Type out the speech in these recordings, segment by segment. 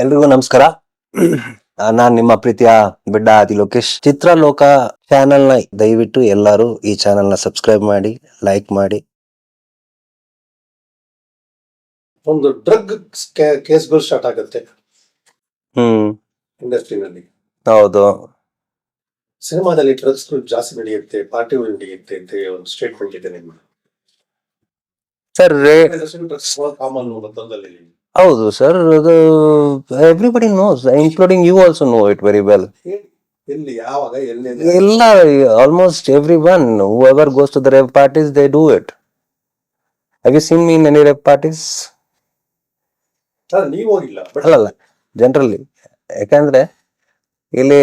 ಎಲ್ರಿಗೂ ನಮಸ್ಕಾರ. ನಾನ್ ನಿಮ್ಮ ಪ್ರೀತಿಯ ಬಿಡ್ಡ ಆದಿ ಲೋಕೇಶ್. ಚಿತ್ರಲೋಕ ಚಾನೆಲ್ನ ದಯವಿಟ್ಟು ಎಲ್ಲರೂ ಈ ಚಾನೆಲ್ನ ಸಬ್ಸ್ಕ್ರೈಬ್ ಮಾಡಿ ಲೈಕ್ ಮಾಡಿ. ಒಂದು ಡ್ರಗ್ ಕೇಸ್ಗಳು ಸ್ಟಾರ್ಟ್ ಆಗುತ್ತೆ. ಹ್ಮ್. ಇಂಡಸ್ಟ್ರಿನಲ್ಲಿ ಹೌದು. ಸಿನಿಮಾದಲ್ಲಿ ಡ್ರಗ್ಸ್ ಜಾಸ್ತಿ ನಡೆಯುತ್ತೆ ಪಾರ್ಟಿಗಳು ನಡೆಯುತ್ತೆ ಅಂತ ಒಂದು ಸ್ಟೇಟ್ಮೆಂಟ್ ಇದೆ ನಿಮ್ಮ ಸರ್ ಕಾಮನ್ ಹೌದು ಸರ್ ಅದು everybody knows including you also know it very well ಎಲ್ಲಿ ಯಾವಾಗ ಎಲ್ಲಿ ಎಲ್ಲ? Almost everyone whoever goes to the rave parties they do it have you seen mean any rave parties ನೀವು ಹೋಗಿಲ್ಲ ಅಲ್ಲಲ್ಲ ಜನರಲಿ ಯಾಕಂದ್ರೆ ಇಲ್ಲಿ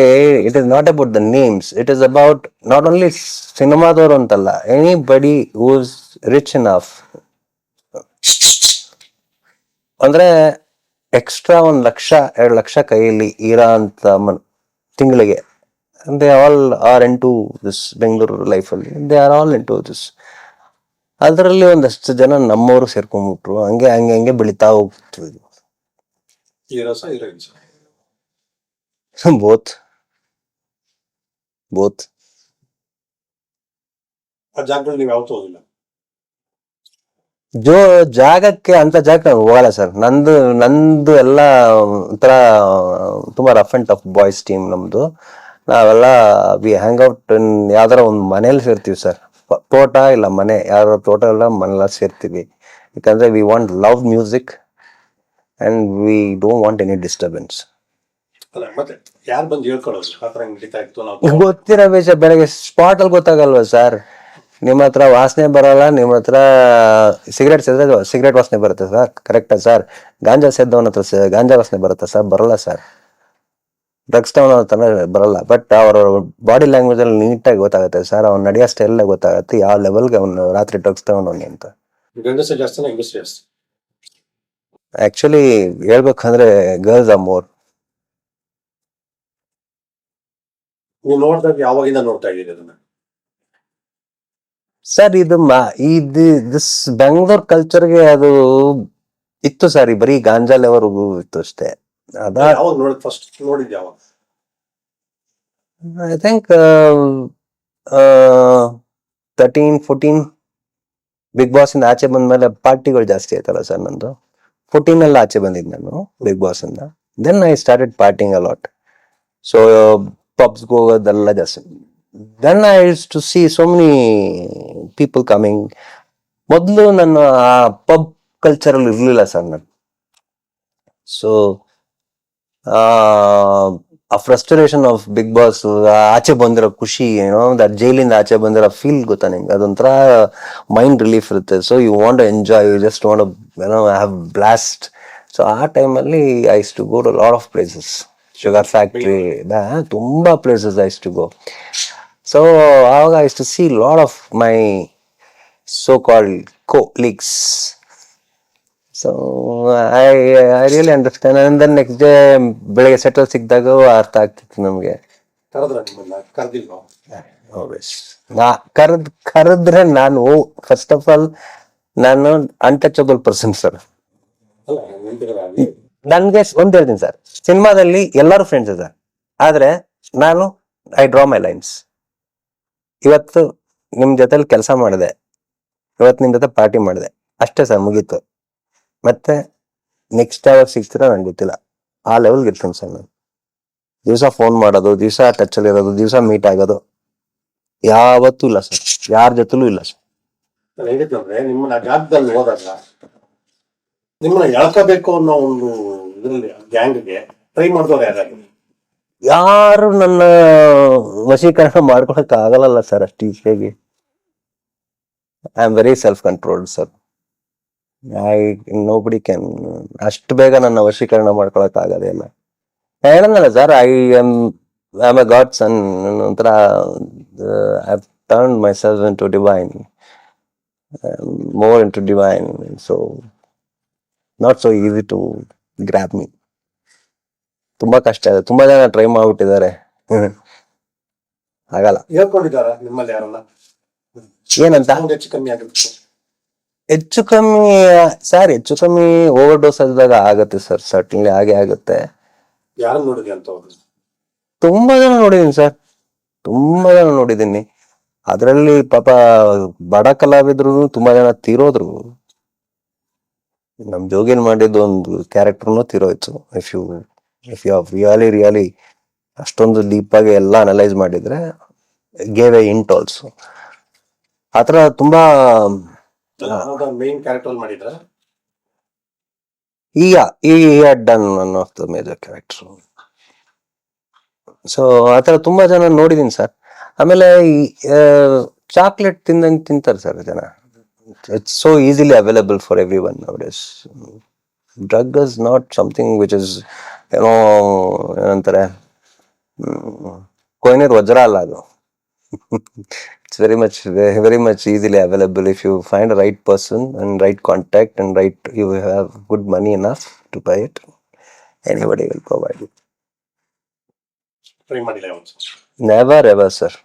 it is not about the names it is about not only ಸಿನಿಮಾದವರು ಅಂತಲ್ಲ anybody who is rich enough ಅಂದ್ರೆ extra ಒಂದ್ ಲಕ್ಷ ಎರಡು ಲಕ್ಷ ಕೈಯಲ್ಲಿ ಇರೋ ಅಂತ ಮನ್ ತಿಂಗಳಿಗೆ. They all are into this Bengaluru ಲೈಫಲ್ಲಿ they are all into this ಅದರಲ್ಲಿ ಒಂದಷ್ಟು ಜನ ನಮ್ಮವರು ಸೇರ್ಕೊಂಡ್ಬಿಟ್ರು. ಹಂಗೆ ಹಂಗೆ ಹಂಗೆ ಬೆಳಿತಾ ಹೀರೋಯಿನ್ಸ್ ಬೋತ್ ಬೋತ್ ಆ ಜಾಗದಲ್ಲಿ ನೀವು ಯಾವತ್ತೂ ಹೋಗಿಲ್ಲ? ಜೋ ಜಾಗಕ್ಕೆ ಅಂತ ಜಾಗಕ್ಕೆ ನಾನ್ ಹೋಗಲ್ಲ ಸರ್. ನಂದು ನಂದು ಎಲ್ಲ ಒಂಥರ ತುಂಬಾ rough and tough boys team ನಮ್ದು. ನಾವೆಲ್ಲ ವಿ ಹ್ಯಾಂಗ್ ಔಟ್ ಯಾವ್ದಾರ ಒಂದು ಮನೇಲಿ ಸೇರ್ತೀವಿ ಸರ್. ತೋಟ ಇಲ್ಲ ಮನೆ ಯಾರ ತೋಟ ಇಲ್ಲ ಮನೆಲ್ಲ ಸೇರ್ತೀವಿ. ಯಾಕಂದ್ರೆ we want love music and we don't want any disturbance ಗೊತ್ತಿರೋ ವಿಷಯ ಬೆಳಗ್ಗೆ ಸ್ಪಾಟ್ ಅಲ್ಲಿ ಗೊತ್ತಾಗಲ್ವಾ ಸರ್? ನಿಮ್ಮ ಹತ್ರ ವಾಸನೆ ಬರಲ್ಲ ನಿಮ್ಮ ಹತ್ರ ಸಿಗರೇಟ್ ಸೇದ್ರೆ ಸಿಗರೇಟ್ ವಾಸನೆ ಬರುತ್ತೆ ಸರ್. ಕರೆಕ್ಟಾ ಸರ್. ಗಾಂಜಾ ಸೇದ್ದವನ ಹತ್ರ ಗಾಂಜಾ ವಾಸನೆ ಬರುತ್ತೆ ಸರ್. ಬರಲ್ಲ ಸರ್. ಡ್ರಗ್ಸ್ ತವನ ಹತ್ರ ಬರಲ್ಲ. ಬಟ್ ಅವರ ಬಾಡಿ ಲ್ಯಾಂಗ್ವೇಜ್ ಅಲ್ಲಿ ನೀಟಾಗಿ ಗೊತ್ತಾಗುತ್ತೆ ಸರ್. ಅವ್ನ ನಡೆಯೋ ಸ್ಟೈಲ್ ಗೊತ್ತಾಗುತ್ತೆ. ಯಾವ ಲೆವೆಲ್ಗೆ ಅವನು ರಾತ್ರಿ ಡ್ರಗ್ಸ್ ತಗೊಂಡವನು ಅಂತ. ಆಕ್ಚುಲಿ ಹೇಳ್ಬೇಕಂದ್ರೆ ಗರ್ಲ್ಸ್ ಆರ್ ಮೋರ್ ನೀವು ನೋಡಿದಾಗ ಯಾವಾಗಿಂದ ನೋಡ್ತಾ ಇದ್ದೀರಿ ಅದನ್ನ? ಸರ್ ಇದು ಇದು ದಿಸ್ ಬೆಂಗಳೂರು ಕಲ್ಚರ್ಗೆ ಅದು ಇತ್ತು ಸರ್ ಈ ಬರೀ ಗಾಂಜಾ ಲೆವರ್ಗೂ ಇತ್ತು ಅಷ್ಟೇ. ಅದ ಫಸ್ಟ್ ನೋಡಿದ್ ಯಾವಾಗ I think thirteen fourteen Bigg Boss ಇಂದ ಆಚೆ ಬಂದ್ಮೇಲೆ ಪಾರ್ಟಿಗಳು ಜಾಸ್ತಿ ಆಯ್ತಲ್ಲ ಸರ್ ನಂದು. ಫೋರ್ಟೀನ್ ಅಲ್ಲಿ ಆಚೆ ಬಂದಿದ್ದು ನಾನು ಬಿಗ್ ಬಾಸ್ ಇಂದ. Then I started partying a lot so ಪಬ್ಸ್ಗೆ ಹೋಗೋದೆಲ್ಲ ಜಾಸ್ತಿ. Then I to see so many people coming ಮೊದಲು ನಾನು ಆ ಪಬ್ ಕಲ್ಚರಲ್ಲಿ ಇರಲಿಲ್ಲ ಸರ್ ನಾನು. ಸೊ ಆ ಫ್ರಸ್ಟ್ರೇಷನ್ ಆಫ್ ಬಿಗ್ ಬಾಸ್ ಆಚೆ ಬಂದಿರೋ ಖುಷಿ ಏನೋ ದಟ್ ಜೈಲಿಂದ ಆಚೆ ಬಂದಿರೋ ಫೀಲ್ ಗೊತ್ತಾ ನಿಮ್ಗೆ? ಅದೊಂಥರ ಮೈಂಡ್ ರಿಲೀಫ್ ಇರುತ್ತೆ. So you want enjoy you just want ಏನೋ ಹ್ಯಾವ್ ಬ್ಲಾಸ್ಟ್ ಸೊ ಆ ಟೈಮಲ್ಲಿ I used to go lot of places sugar factory ತುಂಬಾ places I used to go so ಆವಾಗ I used to see lot of my so called leagues so I I really understand and then next day ಬೆಳಗ್ಗೆ settle ಸಿಕ್ಕಿದಾಗ ಅರ್ಥ ಆಗ್ತಿತ್ತು ನಮಗೆ. ಕರೆದ್ ಕರೆದ್ರೆ ನಾನು ಫಸ್ಟ್ ಆಫ್ ಆಲ್ ನಾನು ಅನ್ಟಚಬಲ್ ಪರ್ಸನ್ ಸರ್ ನನ್ಗೆ ಒಂದ್ ಹೇಳ್ತೀನಿ ಸರ್ ಸಿನಿಮಾದಲ್ಲಿ ಎಲ್ಲರೂ ಫ್ರೆಂಡ್ಸ್ ಸರ್ ಆದ್ರೆ ನಾನು ಐ ಡ್ರಾ ಮೈ ಲೈನ್ಸ್ ಇವತ್ತು ನಿಮ್ ಜೊತೆಲಿ ಕೆಲಸ ಮಾಡಿದೆ. ಇವತ್ತು ನಿಮ್ ಜೊತೆ ಪಾರ್ಟಿ ಮಾಡಿದೆ. ಅಷ್ಟೇ ಸರ್ ಮುಗೀತು. ಮತ್ತೆ ನೆಕ್ಸ್ಟ್ ಯಾವಾಗ ಸಿಗ್ತೀರಾ ನಂಗೆ ಗೊತ್ತಿಲ್ಲ. ಆ ಲೆವೆಲ್ಗೆ ಇರ್ತೀನಿ ಸರ್ ನಾನು. ದಿವಸ ಫೋನ್ ಮಾಡೋದು, ದಿವಸ ಟಚ್ ಅಲ್ಲಿ ಇರೋದು, ದಿವಸ ಮೀಟ್ ಆಗೋದು. ಯಾವತ್ತೂ ಇಲ್ಲ ಸರ್ ಯಾರ ಜೊತೆಲೂ ಇಲ್ಲ ಸರ್ ನಾನು ನಿಮ್ಮನ್ನ ಹೋದಾಗ ನಿಮ್ಮನ್ನ ಎಳ್ಕೋಬೇಕು ಅನ್ನೋ ಒಂದು ಇದರಲ್ಲಿ ಗ್ಯಾಂಗ್ಗೆ ಟ್ರೈ ಮಾಡಿದವ್ರು ಯಾರು ಯಾರು ನನ್ನ ವಶೀಕರಣ ಮಾಡ್ಕೊಳಕ್ ಆಗಲ್ಲ ಸರ್ ಅಷ್ಟು ಈಸಿಯಾಗಿ. I am very self controlled sir I nobody can ಅಷ್ಟು ಬೇಗ ನನ್ನ ವಶೀಕರಣ ಮಾಡ್ಕೊಳಕ್ ಆಗದೇ ಇಲ್ಲ. ಹೇಳಲ್ಲ sir I am I am a god son ಒಂಥರ I turn myself into divine more into divine so not so easy to grab me ತುಂಬಾ ಕಷ್ಟ ಇದೆ. ತುಂಬಾ ಜನ ಟ್ರೈ ಮಾಡ್ಬಿಟ್ಟಿದ್ದಾರೆ. ಆಗಲ್ಲ. ಹೇಳ್ಕೊಂಡಿದ್ದಾರ ನಿಮ್ಮಲ್ಲಿ ಯಾರನ್ನ? ಏನಂತ? ಹೆಚ್ಚು ಕಮ್ಮಿ ಆಗಿರುತ್ತೆ. ಹೆಚ್ಚು ಕಮ್ಮಿ ಸರ್ ಹೆಚ್ಚು ಕಮ್ಮಿ ಓವರ್ ಡೋಸ್ ಆದಾಗ ಆಗುತ್ತೆ ಸರ್. ಸರ್ಟನ್ಲಿ ಹಾಗೆ ಆಗುತ್ತೆ. ಯಾರು ನೋಡಿದ್ರಿ ಅಂತ ಅವ್ರು? ತುಂಬಾ ಜನ ನೋಡಿದೀನಿ ಸರ್. ತುಂಬಾ ಜನ ನೋಡಿದೀನಿ ಅದರಲ್ಲಿ ಪಾಪ ಬಡ ಕಲಾವಿದ್ರು ತುಂಬಾ ಜನ ತೀರೋದ್ರು. ನಮ್ ಜೋಗಿನ್ ಮಾಡಿದ್ದು ಒಂದು ಕ್ಯಾರೆಕ್ಟರ್ನು ತೀರೋಯ್ತು if you if you really really ಅಷ್ಟೊಂದು ಡೀಪ್ ಆಗಿ ಎಲ್ಲ ಅನಲೈಸ್ ಮಾಡಿದ್ರೆ ಗೇವ್ ಎ ಇಂಟ್ ಆಲ್ಸೋ ಆತರ ತುಂಬಾ ಮೇನ್ ಕ್ಯಾರೆಕ್ಟರ್ ಮಾಡಿದ್ರ? He had done one of the major character so ಆತರ ತುಂಬಾ ಜನ ನೋಡಿದೀನಿ ಸರ್ ಆಮೇಲೆ ಚಾಕ್ಲೇಟ್ ತಿಂದಂಗೆ ತಿಂತಾರೆ ಸರ್ ಜನ. It's so easily available for everyone our drug is not something which is ಏನೋ ಏನಂತಾರೆ ಕೊಯ್ನೀರ್ ವಜ್ರ ಅಲ್ಲ ಅದು. It's very much very much easily available if you find right person and right contact and right you have good money enough to buy it anybody will provide it try ಮಾಡಿಲ್ಲ ಯಾವತ್ತು never ever sir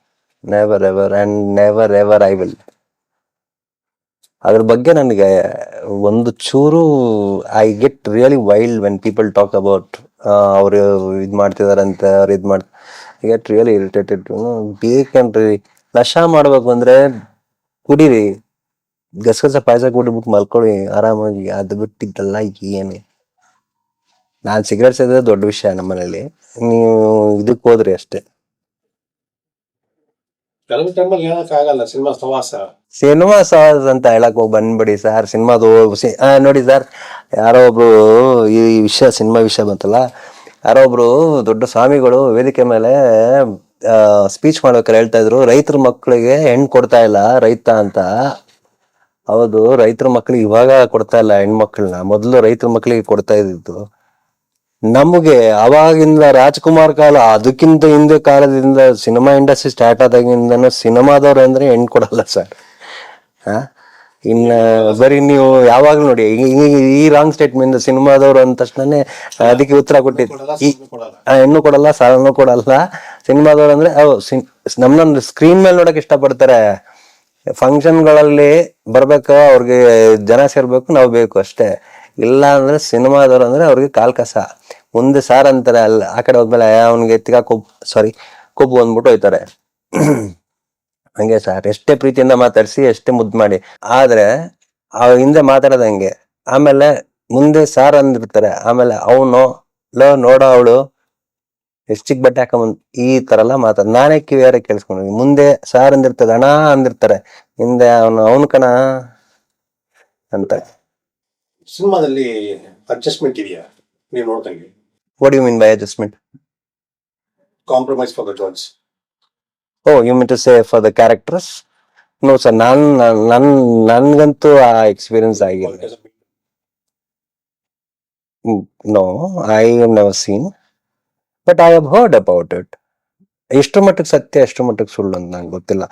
never ever and never ever I will ಅದ್ರ ಬಗ್ಗೆ ನನಗೆ ಒಂದು ಚೂರು I get really wild when people talk about ಅವರು ಇದು ಮಾಡ್ತಿದಾರಂತೆ, ಅವ್ರು ಇದು ಮಾಡ್ ಐ ಗೆಟ್ ರಿಯಲಿ ಇರಿಟೇಟೆಡ್ ಬೇಕೇನ್ರಿ ನಶಾ ಮಾಡ್ಬೇಕು ಅಂದ್ರೆ ಕುಡೀರಿ. ಗಸಗಸ ಪಾಯಸ ಕುಡಿಬಿಟ್ಟು ಮಲ್ಕೊಳ್ಳಿ, ಆರಾಮಾಗಿ. ಅದು ಬಿಟ್ಟಿದ್ದಲ್ಲ ಏನೇ. ನಾನ್ ಸಿಗರೇಟ್ ಸೇದ ದೊಡ್ಡ ವಿಷಯ ನಮ್ಮ ಮನೇಲಿ ನೀವು ಇದಕ್ಕೆ ಹೋದ್ರಿ ಅಷ್ಟೇ. ಸಿನಿಮಾ ಸವಾಸ ಅಂತ ಹೇಳಕ್ ಹೋಗಿ ಬಂದ್ಬಿಡಿ ಸರ್. ಸಿನಿಮಾದು ನೋಡಿ ಸರ್, ಯಾರೋ ಒಬ್ರು ಈ ವಿಷಯ, ಸಿನಿಮಾ ವಿಷಯ ಬಂತಲ್ಲ, ಯಾರೋ ಒಬ್ರು ದೊಡ್ಡ ಸ್ವಾಮಿಗಳು ವೇದಿಕೆ ಮೇಲೆ ಸ್ಪೀಚ್ ಮಾಡ್ಬೇಕಾರೆ ಹೇಳ್ತಾ ಇದ್ರು, ರೈತರ ಮಕ್ಕಳಿಗೆ ಹೆಣ್ಣು ಕೊಡ್ತಾ ಇಲ್ಲ, ರೈತ ಅಂತ. ಹೌದು, ರೈತರ ಮಕ್ಕಳಿಗೆ ಇವಾಗ ಕೊಡ್ತಾ ಇಲ್ಲ ಹೆಣ್ಮಕ್ಳನ್ನ. ಮೊದಲು ರೈತರ ಮಕ್ಕಳಿಗೆ ಕೊಡ್ತಾ ಇದ್ದಿದ್ದು. ನಮಗೆ ಅವಾಗಿಂದ ರಾಜ್ಕುಮಾರ್ ಕಾಲ ಅದಕ್ಕಿಂತ ಹಿಂದೆ ಕಾಲದಿಂದ ಸಿನಿಮಾ ಇಂಡಸ್ಟ್ರಿ ಸ್ಟಾರ್ಟ್ ಆದಾಗಿಂದನೂ ಸಿನಿಮಾದವ್ರು ಅಂದ್ರೆ ಹೆಣ್ ಕೊಡಲ್ಲ ಸರ್. ಹಾ? ಇನ್ನ ಬರೀ ನೀವು ಯಾವಾಗ ನೋಡಿ ಈ- ರಾಂಗ್ ಸ್ಟೇಟ್ಮೆಂಟ್ ಸಿನಿಮಾದವ್ರು ಅಂದ ತಕ್ಷಣನೇ ಅದಕ್ಕೆ ಉತ್ತರ ಕೊಟ್ಟಿದ್ದು ಆ, ಹೆಣ್ಣು ಕೊಡಲ್ಲ ಸಾಲನು ಕೊಡಲ್ಲ. ಸಿನಿಮಾದವ್ರು ಅಂದ್ರೆ ನಮ್ಮ ಸ್ಕ್ರೀನ್ ಮೇಲೆ ನೋಡಕ್ ಇಷ್ಟಪಡ್ತಾರೆ. ಫಂಕ್ಷನ್ಗಳಲ್ಲಿ ಬರ್ಬೇಕು ಅವ್ರಿಗೆ ಜನ ಸೇರ್ಬೇಕು ನಾವು ಬೇಕು ಅಷ್ಟೇ. ಇಲ್ಲ ಅಂದ್ರೆ ಸಿನಿಮಾದವ್ರು ಅಂದ್ರೆ ಅವ್ರಿಗೆ ಕಾಲ್ ಕಸ. ಮುಂದೆ ಸಾರ್ ಅಂತಾರೆ, ಅಲ್ಲಿ, ಆ ಕಡೆ ಹೋದ್ಮೇಲೆ ಅವ್ನಿಗೆ ಎತ್ತಿಗ ಕೊಬ್ ಸಾರಿ ಕೊಬ್ಬು ಅಂದ್ಬಿಟ್ಟು ಹೋಯ್ತಾರೆ. ಹಂಗೆ ಸರ್, ಎಷ್ಟೇ ಪ್ರೀತಿಯಿಂದ ಮಾತಾಡ್ಸಿ, ಎಷ್ಟೇ ಮುದ್ದು ಮಾಡಿ. ಆದ್ರೆ ಆ ಹಿಂದೆ ಮಾತಾಡೋದು ಹಂಗೆ. ಆಮೇಲೆ ಮುಂದೆ ಸಾರ್ ಅಂದಿರ್ತಾರೆ ಆಮೇಲೆ ಅವನು, ಲೋ, ನೋಡೋ ಅವಳು ಎಷ್ಟಿಗೆ ಬಟ್ಟೆ ಹಾಕೊಂಬಂದ್ ಈ ತರ ಎಲ್ಲ ಮಾತಾಡ್, ನಾನೇ ಕಿವಿಯಾರ ಕೇಳಿಸ್ಕೊಂಡಿದ್ದೀನಿ ಮುಂದೆ ಸಾರ್ ಅಂದಿರ್ತದೆ, ಅಣ್ಣ ಅಂದಿರ್ತಾರೆ. ಹಿಂದೆ ಅವನು ಅವನು ಕಣ ಅಂತ. ಸಿನಿಮಾದಲ್ಲಿ ಅಡ್ಜಸ್ಟ್ಮೆಂಟ್ ಇದೆಯಾ? ನೀವು ನೋಡ್ದಂಗೆ. What you mean by adjustment compromise for the girls oh you mean to say for the characters no sir ನಾನು ನನ್ ನನ್ಗಂತೂ ಆ ಎಕ್ಸ್ಪೀರಿಯನ್ಸ್ ಆಗಿಲ್ಲ. No I have never seen but I have heard about it ಎಷ್ಟು ಮಟ್ಟಕ್ಕೆ ಸತ್ಯ ಎಷ್ಟು ಮಟ್ಟಕ್ಕೆ ಸುಳ್ಳು ಅಂತ ನಂಗೆ ಗೊತ್ತಿಲ್ಲ.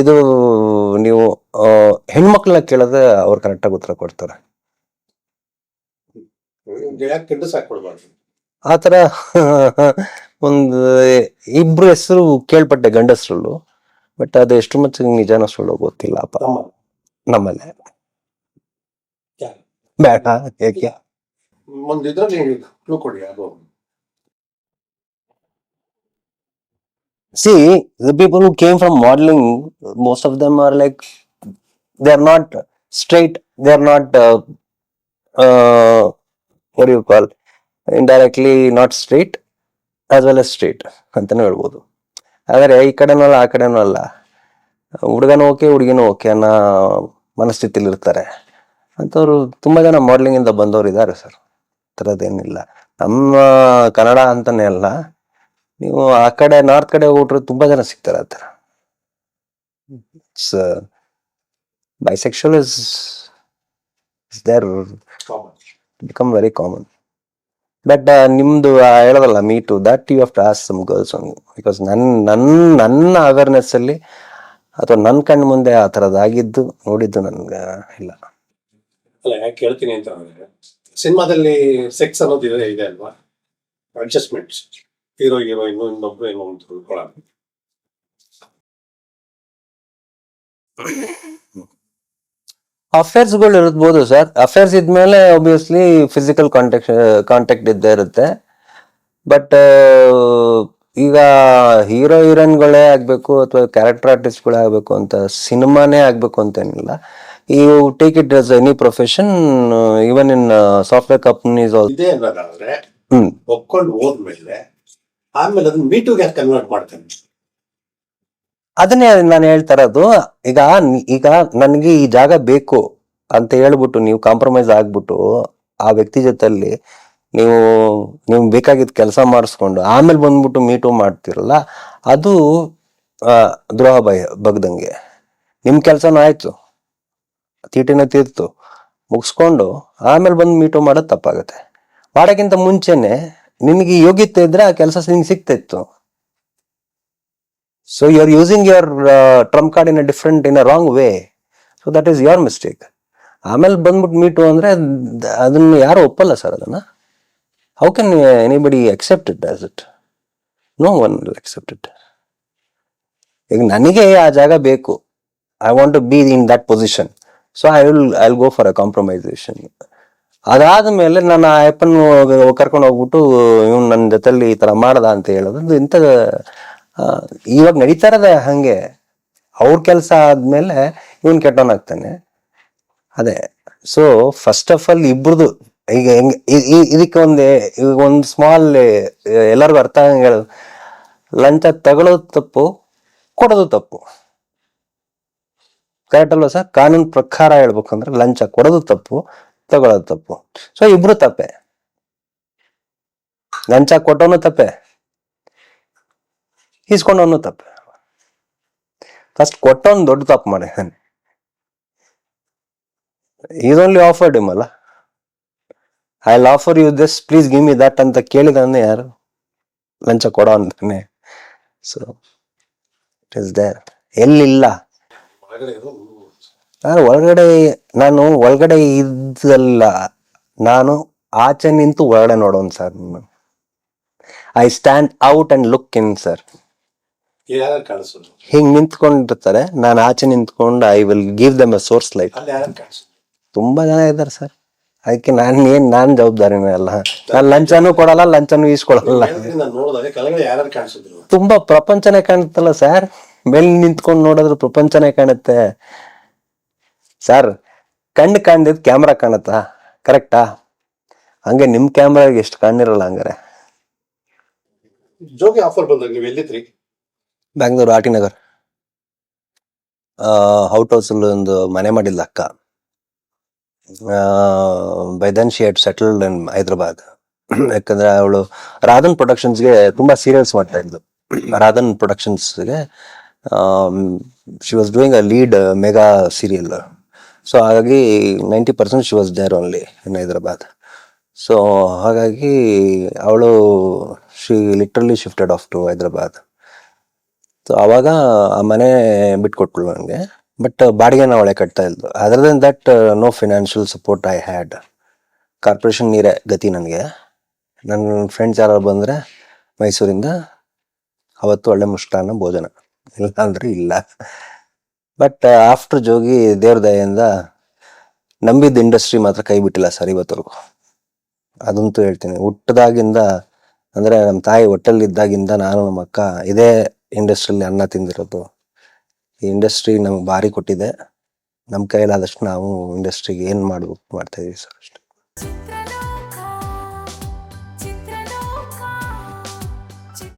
ಇದು ನೀವು ಹೆಣ್ಮಕ್ಳನ್ನ ಕೇಳಿದ್ರೆ ಅವ್ರು ಕರೆಕ್ಟಾಗಿ ಉತ್ತರ ಕೊಡ್ತಾರೆ. ಆ ಥರ ಒಂದು ಇಬ್ರು ಹೆಸರು ಕೇಳ್ಪಟ್ಟೆ ಗಂಡಸ್ರಲ್ಲೂ ಬಟ್ ಅದು ಎಷ್ಟು ಮಟ್ಟಿಗೆ ನಿಜಾನ ಸುಳ್ಳು ಗೊತ್ತಿಲ್ಲ ಅಪ್ಪ ನಮ್ಮಲ್ಲೇ? ಬೇಡ ಯಾಕೆ? ಒಂದು ಇದ್ರಲ್ಲಿ ಕ್ಲೂ ಕೊಡಿ ಅದು. See, the people who came from modelling most of them are they are not not are not, uh, uh, what do you call, indirectly not straight, as well as straight, ಅಂತಾನೆ ಹೇಳ್ಬೋದು. ಆದರೆ ಈ ಕಡೆನೂ ಅಲ್ಲ ಆ ಕಡೆನೂ ಅಲ್ಲ. ಹುಡುಗನೂ ಓಕೆ ಹುಡುಗಿನೂ ಓಕೆ ಅನ್ನೋ ಮನಸ್ಥಿತಿಲಿರ್ತಾರೆ ಅಂಥವ್ರು ತುಂಬ ಜನ ಮಾಡಲಿಂಗಿಂದ ಬಂದವರು ಇದ್ದಾರೆ ಸರ್. ಥರದ್ದೇನಿಲ್ಲ ನಮ್ಮ ಕನ್ನಡ ಅಂತಲೇ ಅಲ್ಲ ನೀವು ಆ ಕಡೆ ನಾರ್ತ್ ಕಡೆ ಹೋಗ್ಬಿಟ್ರೆ ತುಂಬಾ ಜನ ಸಿಗ್ತಾರೆ ಆ ಥರ. Bisexual is is there become very common but ನಿಮ್ದು ಹೇಳೋದಲ್ಲ me too that you have to as some girls one because ನನ್ನ ನನ್ನ ನನ್ನ ಅವೇರ್ನೆಸ್ ಅಲ್ಲಿ ಅಥವಾ ನನ್ನ ಕಣ್ಣು ಮುಂದೆ ಆ ಥರದ್ದಾಗಿದ್ದು ನೋಡಿದ್ದು ನನ್ಗೆ ಇಲ್ಲ. ಅಲ್ಲ ಯಾಕೆ ಕೇಳ್ತೀನಿ ಅಂತ ಅಂದ್ರೆ ಸಿನಿಮಾದಲ್ಲಿ ಸೆಕ್ಸ್ ಅನ್ನೋದು ಇದೆ ಇದೆ ಅಲ್ವಾ? ಅಡ್ಜಸ್ಟ್ಮೆಂಟ್ಸ್ ಹೀರೋ ಹೀರೋ ಇನ್ನು ಇನ್ನೊಬ್ರು ಏನೋ ಒಂದು ತಿಳ್ಕೊಳ್ಳೋದು ಅಫೇರ್ಸ್ಗಳು ಇರಬಹುದು ಸರ್. ಅಫೇರ್ಸ್ ಇದ್ಮೇಲೆ ಒಬ್ವಿಯಸ್ಲಿ ಫಿಸಿಕಲ್ ಕಾಂಟ್ಯಾಕ್ಟ್ ಕಾಂಟ್ಯಾಕ್ಟ್ ಇದ್ದೇ ಇರುತ್ತೆ. ಬಟ್ ಈಗ ಹೀರೋ ಹೀರೋಯಿನ್ಗಳೇ ಆಗ್ಬೇಕು ಅಥವಾ ಕ್ಯಾರೆಕ್ಟರ್ ಆರ್ಟಿಸ್ಟ್ಗಳೇ ಆಗ್ಬೇಕು ಅಂತ ಸಿನಿಮಾನೇ ಆಗ್ಬೇಕು ಅಂತೇನಿಲ್ಲ. ಈ take it as any profession even in software companies all ಇದೆ ಅನ್ನೋದಾದ್ರೆ ಹ್ಮ್. ಒಪ್ಕೊಂಡು ಹೋದ್ಮೇಲೆ ಆಮೇಲೆ ಅದನ್ನ ಮೀಟುಗೆ ಕನ್ವರ್ಟ್ ಮಾಡ್ತಾನೆ? ಅದನ್ನೇ ನಾನು ಹೇಳ್ತಾ ಇರೋದು ಈಗ ಈಗ ನನಗೆ ಈ ಜಾಗ ಬೇಕು ಅಂತ ಹೇಳ್ಬಿಟ್ಟು ನೀವು ಕಾಂಪ್ರಮೈಸ್ ಆಗ್ಬಿಟ್ಟು ಆ ವ್ಯಕ್ತಿ ಜೊತೆಲಿ ನೀವು ನಿಮ್ಗೆ ಬೇಕಾಗಿದ್ದ ಕೆಲಸ ಮಾಡಿಸ್ಕೊಂಡು ಆಮೇಲೆ ಬಂದ್ಬಿಟ್ಟು ಮೀಟು ಮಾಡ್ತಿರಲ್ಲ, ಅದು ದ್ರೋಹ ಭಯ, ಬಗ್ದಂಗೆ. ನಿಮ್ಮ ಕೆಲಸನೂ ಆಯ್ತು, ತೀಟಿನ ತೀರ್ತು, ಮುಗಿಸ್ಕೊಂಡು ಆಮೇಲೆ ಬಂದು ಮೀಟು ಮಾಡೋದು ತಪ್ಪಾಗುತ್ತೆ. ಮಾಡೋಕ್ಕಿಂತ ಮುಂಚೆನೆ ನಿಮಗೆ ಯೋಗ್ಯತೆ ಇದ್ರೆ ಆ ಕೆಲಸ ನಿಂಗೆ ಸಿಗ್ತಿತ್ತು so are using using uh, trump card in a different in a wrong way so that is your mistake ಆಮೇಲೆ ಬಂದ್ಬಿಟ್ಟು ಮೀಟು ಅಂದರೆ ಅದನ್ನು ಯಾರು ಒಪ್ಪಲ್ಲ ಸರ್ ಅದನ್ನು. How can anybody accept it as it no one will accept it ಈಗ ನನಗೆ ಆ ಜಾಗ ಬೇಕು. I want to be in that position so I will I will go for a compromisation ಅದಾದ್ಮೇಲೆ ನಾನು ಆ ಅಪ್ಪನ್ ಕರ್ಕೊಂಡು ಹೋಗ್ಬಿಟ್ಟು ಇವ್ನು ನನ್ನ ಜೊತೆಲಿ ಈ ಥರ ಮಾಡ್ದ ಅಂತ ಹೇಳೋದು. ಇಂಥ ಇವಾಗ ನಡೀತಾ ಇರೋದೇ ಹಂಗೆ. ಅವ್ರ ಕೆಲಸ ಆದ್ಮೇಲೆ ಇವನ್ ಕೆಟ್ಟವನಾಗ್ತಾನೆ ಅದೇ. ಸೊ ಫಸ್ಟ್ ಆಫ್ ಆಲ್ ಇಬ್ರದು, ಈಗ ಹೆಂಗ್ ಇದಕ್ಕೆ ಒಂದು, ಈಗ ಒಂದು ಸ್ಮಾಲ್ ಎಲ್ಲರಿಗೂ ಅರ್ಥ ಆಗಂಗೆ ಹೇಳೋದು. ಲಂಚ ತಗೊಳ್ಳೋದು ತಪ್ಪು, ಕೊಡೋದು ತಪ್ಪು. ಕರೆಕ್ಟ್ ಅಲ್ವಾ ಸರ್? ಕಾನೂನು ಪ್ರಕಾರ ಹೇಳ್ಬೇಕಂದ್ರೆ ಲಂಚ ಕೊಡೋದು ತಪ್ಪು ತಗೊಳ್ಳೋದು ತಪ್ಪು. ಸೊ ಇಬ್ರು ತಪ್ಪೆ. ಲಂಚ ಕೊಟ್ಟವನು ತಪ್ಪೆ. ಇಸ್ಕೊಂಡವನು ತಪ್ಪೆ. ಫಸ್ಟ್ ಕೊಟ್ಟವನು ದೊಡ್ಡ ತಪ್ಪು ಮಾಡಿದ್ದಾನೆ ಈಸ್ ಓನ್ಲಿ ಆಫರ್ಡ್ ಇಮ್ ಅಲ್ಲ? I offer you this please give me that ಅಂತ ಕೇಳಿದಾನೆ ಯಾರು? ಲಂಚ ಕೊಡೋ ಅಂತಾನೆ. ಸೊ ಇಟ್ ಇಸ್ ದೇರ್ ಎಲ್ಲಿಲ್ಲ? ನಾನು ಒಳಗಡೆ ನಾನು ಒಳಗಡೆ ಇದ್ದಲ್ಲ. ನಾನು ಆಚೆ ನಿಂತು ಒಳಗಡೆ ನೋಡೋನ್ sir I stand out and look in sir ಯಾರು ಕಾಣಿಸೋದು? ಹಿಂಗ್ ನಿಂತ್ಕೊಂಡಿರ್ತಾರೆ ನಾನು ಆಚೆ ನಿಂತ್ಕೊಂಡು I will give them a source light ಅಲ್ಲಿ ಯಾರು ಕಾಣಿಸೋದು? ತುಂಬಾ ಜನ ಇದ್ದಾರೆ ಸರ್. ಅದಕ್ಕೆ ನಾನು ಏನ್ ನಾನ್ ಜವಾಬ್ದಾರಿನೇ ಅಲ್ಲ. ನಾನು ಲಂಚನೂ ಕೊಡಲ್ಲ ಲಂಚನೂ ಈಸ್ಕೊಳಲ್ಲ. ನಾನು ನೋಡಿದಾಗ ಕೆಳಗಡೆ ಯಾರು ಕಾಣಿಸಿದ್ರು? ತುಂಬಾ ಪ್ರಪಂಚನೇ ಕಾಣುತ್ತಲ್ಲ ಸರ್. ಮೇಲೆ ನಿಂತ್ಕೊಂಡು ನೋಡಿದ್ರೆ ಪ್ರಪಂಚನೇ ಕಾಣುತ್ತೆ. ಸರ್ ಕಣ್ಣು ಕಾಣ್ದಿದ್ ಕ್ಯಾಮ್ರಾ ಕಾಣುತ್ತಾ? ಕರೆಕ್ಟಾ ಹಂಗೆ ನಿಮ್ ಕ್ಯಾಮ್ರಾಗೆ ಎಷ್ಟು ಕಾಣಿರಲ್ಲ ಹಂಗಾರೆ. ಜೋಗಿ ಆಫರ್ ಬಂದಾಗ ನೀವು ಎಲ್ಲಿದ್ರಿ? Bangalore R T Nagar. Out house ಒಂದು ಮನೆ ಮಾಡಿಲ್ಲ ಅಕ್ಕ. By then she had settled in Hyderabad. ಯಾಕಂದ್ರೆ ಅವಳು ರಾಧನ್ ಪ್ರೊಡಕ್ಷನ್ಸ್ಗೆ ತುಂಬಾ ಸೀರಿಯಲ್ಸ್ ಮಾಡ್ತಾ ಇದ್ಲು. ರಾಧನ್ ಪ್ರೊಡಕ್ಷನ್ಸ್ಗೆ she was doing a lead mega serial so ಹಾಗಾಗಿ ninety percent she was there only in Hyderabad. So ಹಾಗಾಗಿ ಅವಳು she literally shifted off to Hyderabad. So ಅವಾಗ ಆ ಮನೆ ಬಿಟ್ಕೊಟ್ಳು ನನಗೆ ಬಟ್ ಬಾಡಿಗೆನ ಒಳ್ಳೆ ಕಟ್ತಾ ಇದ್ದು other then that no financial support I had corporation ನೀರೇ ಗತಿ ನನಗೆ. ನನ್ನ ಫ್ರೆಂಡ್ಸ್ ಯಾರು ಬಂದರೆ ಮೈಸೂರಿಂದ ಅವತ್ತು ಒಳ್ಳೆ ಮುಷ್ಟಾನ್ನ ಭೋಜನ. ಇಲ್ಲ ಅಂದರೆ ಇಲ್ಲ. ಬಟ್ ಆಫ್ಟರ್ ಜೋಗಿ ದೇವ್ರ ದಯೆಯಿಂದ ನಂಬಿದ್ದ ಇಂಡಸ್ಟ್ರಿ ಮಾತ್ರ ಕೈ ಬಿಟ್ಟಿಲ್ಲ ಸರ್ ಇವತ್ತರೆಗೂ ಅದಂತೂ ಹೇಳ್ತೀನಿ. ಹುಟ್ಟದಾಗಿಂದ ಅಂದರೆ ನಮ್ಮ ತಾಯಿ ಹೊಟ್ಟೆಲ್ಲಿದ್ದಾಗಿಂದ ನಾನು ನಮ್ಮ ಅಕ್ಕ ಇದೇ ಇಂಡಸ್ಟ್ರಿಯಲ್ಲಿ ಅನ್ನ ತಿಂದಿರೋದು. ಈ ಇಂಡಸ್ಟ್ರಿ ನಮ್ಗೆ ಭಾರಿ ಕೊಟ್ಟಿದೆ. ನಮ್ಮ ಕೈಲಾದಷ್ಟು ನಾವು ಇಂಡಸ್ಟ್ರಿಗೆ ಏನು ಮಾಡಬೇಕು ಮಾಡ್ತಾ ಇದೀವಿ ಸರ್ ಅಷ್ಟೇ.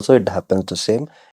So it happens the same